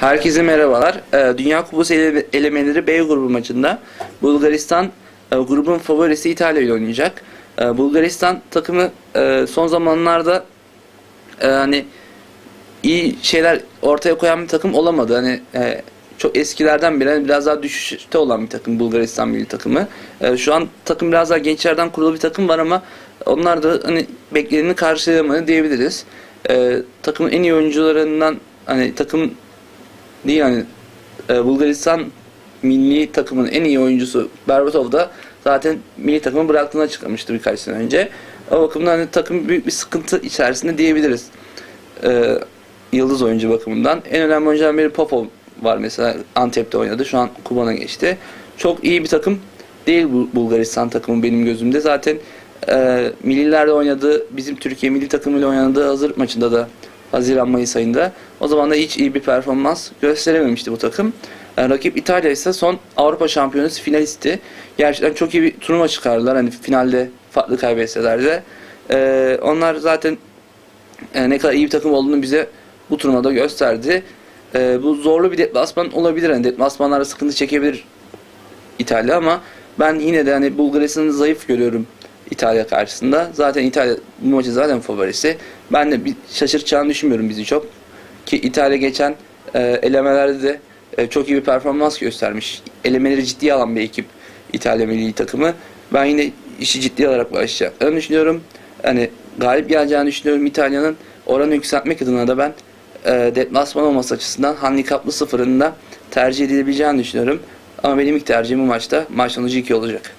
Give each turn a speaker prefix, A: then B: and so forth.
A: Herkese merhabalar. Ee, Dünya Kupası ele- elemeleri B grubu maçında Bulgaristan e, grubun favorisi İtalya ile oynayacak. Ee, Bulgaristan takımı e, son zamanlarda e, hani iyi şeyler ortaya koyan bir takım olamadı. Hani e, çok eskilerden beri hani biraz daha düşüşte olan bir takım Bulgaristan milli takımı. E, şu an takım biraz daha gençlerden kurulu bir takım var ama onlar da hani bekleneni karşılayamadı diyebiliriz. E, takımın en iyi oyuncularından hani takım değil yani e, Bulgaristan milli takımın en iyi oyuncusu Berbatov da zaten milli takımı bıraktığını açıklamıştı birkaç sene önce. O bakımdan hani takım büyük bir sıkıntı içerisinde diyebiliriz. E, yıldız oyuncu bakımından. En önemli oyunculardan biri Popov var mesela Antep'te oynadı. Şu an Kuban'a geçti. Çok iyi bir takım değil bu Bulgaristan takımı benim gözümde. Zaten e, millilerde oynadığı, bizim Türkiye milli takımıyla oynadığı hazır maçında da Haziran Mayıs ayında. O zaman da hiç iyi bir performans gösterememişti bu takım. E, rakip İtalya ise son Avrupa Şampiyonası finalisti. Gerçekten çok iyi bir turnuva çıkardılar. Hani finalde farklı kaybetseler de. E, onlar zaten e, ne kadar iyi bir takım olduğunu bize bu turnuvada gösterdi. E, bu zorlu bir deplasman olabilir. Yani deplasmanlarda sıkıntı çekebilir İtalya ama ben yine de hani Bulgaristan'ı zayıf görüyorum İtalya karşısında. Zaten İtalya bu maçı zaten favorisi. Ben de bir şaşırtacağını düşünmüyorum bizi çok. Ki İtalya geçen e, elemelerde de e, çok iyi bir performans göstermiş. Elemeleri ciddiye alan bir ekip İtalya milli takımı. Ben yine işi ciddiye alarak başlayacaklarını düşünüyorum. Hani galip geleceğini düşünüyorum İtalya'nın. Oranı yükseltmek adına da ben e, deplasman olması açısından handikaplı sıfırında tercih edilebileceğini düşünüyorum. Ama benim ilk tercihim bu maçta maç sonucu 2 olacak.